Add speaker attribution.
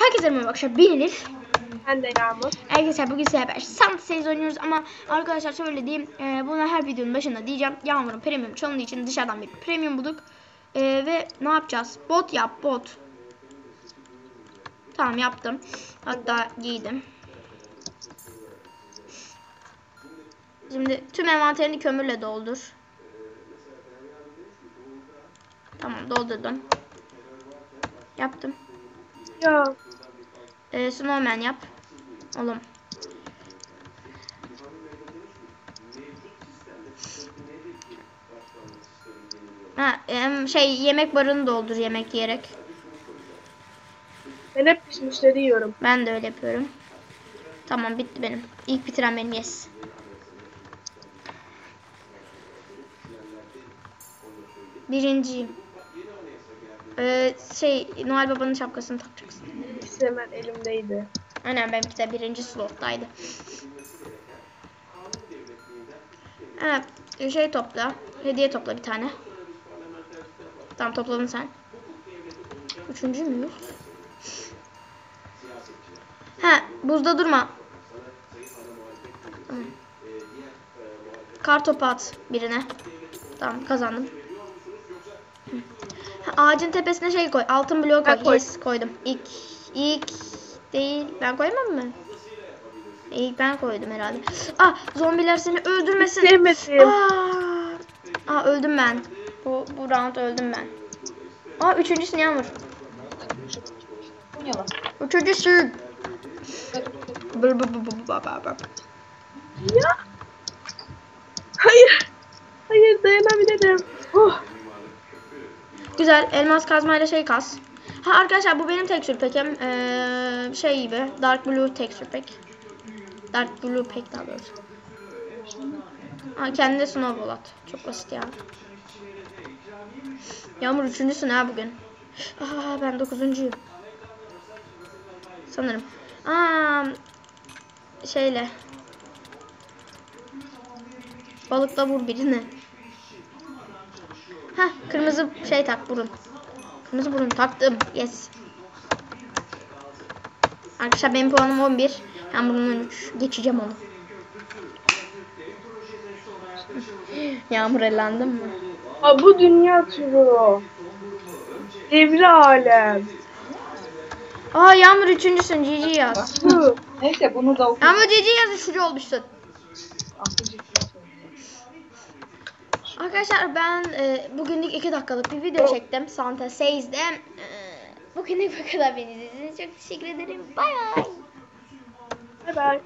Speaker 1: Herkese merhaba arkadaşlar. Elif.
Speaker 2: Ben de Yağmur.
Speaker 1: Arkadaşlar bugün sizlerle beraber Santaseyiz oynuyoruz ama arkadaşlar şöyle diyeyim. E, bunu her videonun başında diyeceğim. Yağmur'un premium çalındığı için dışarıdan bir premium bulduk. E, ve ne yapacağız? Bot yap bot. Tamam yaptım. Hatta giydim. Şimdi tüm envanterini kömürle doldur. Tamam doldurdum. Yaptım.
Speaker 2: Ya
Speaker 1: Ee, snowman yap. Oğlum. Ha, em, şey yemek barını doldur yemek yiyerek.
Speaker 2: ben hep pişmişleri yiyorum.
Speaker 1: Ben de öyle yapıyorum. Tamam bitti benim. İlk bitiren benim yes. Birinciyim. Ee, şey Noel Baba'nın şapkasını takacaksın.
Speaker 2: İkisi hemen elimdeydi.
Speaker 1: Aynen benimki de birinci slottaydı. Evet, şey topla. Hediye topla bir tane. Tamam topladın sen. Üçüncü müyüz? Ha, buzda durma. Kar topu at birine. Tamam kazandım. Ağacın tepesine şey koy. Altın bloğu koy.
Speaker 2: Ben koydum.
Speaker 1: Yes, koydum. İlk ilk değil. Ben koymam mı? İlk ben koydum herhalde. Ah zombiler seni öldürmesin.
Speaker 2: Sevmedim.
Speaker 1: Aa, Aa öldüm ben. Bu bu round öldüm ben. Aa üçüncüsün Yağmur. Üçüncüsün. Bır bır bır bır bır bır bır.
Speaker 2: Ya. Hayır. Hayır dayanabilirim. Oh.
Speaker 1: Güzel elmas kazmayla şey kaz. Ha arkadaşlar bu benim texture pack'im. Ee, şey gibi dark blue texture pack. Dark blue pack daha doğrusu. Ha kendine snowball at. Çok basit ya. Yağmur üçüncüsün ha bugün. Aa ben dokuzuncuyum. Sanırım. Aa şeyle. Balıkla vur birini. Heh kırmızı şey tak burun. Kırmızı burun taktım. Yes. Arkadaşlar benim puanım 11. Ben bunun 13. Geçeceğim onu. Yağmur elendin mi?
Speaker 2: Aa, bu dünya turu. Devri alem.
Speaker 1: Aa Yağmur üçüncüsün. GG yaz.
Speaker 3: Neyse bunu da oku.
Speaker 1: Yağmur GG yaz üçüncü olmuşsun. Arkadaşlar ben e, bugünlük 2 dakikalık bir video çektim. Santa Says'de. E, bugünlük bu kadar beni izlediğiniz için çok teşekkür ederim. Bay bay.
Speaker 2: Bye bye.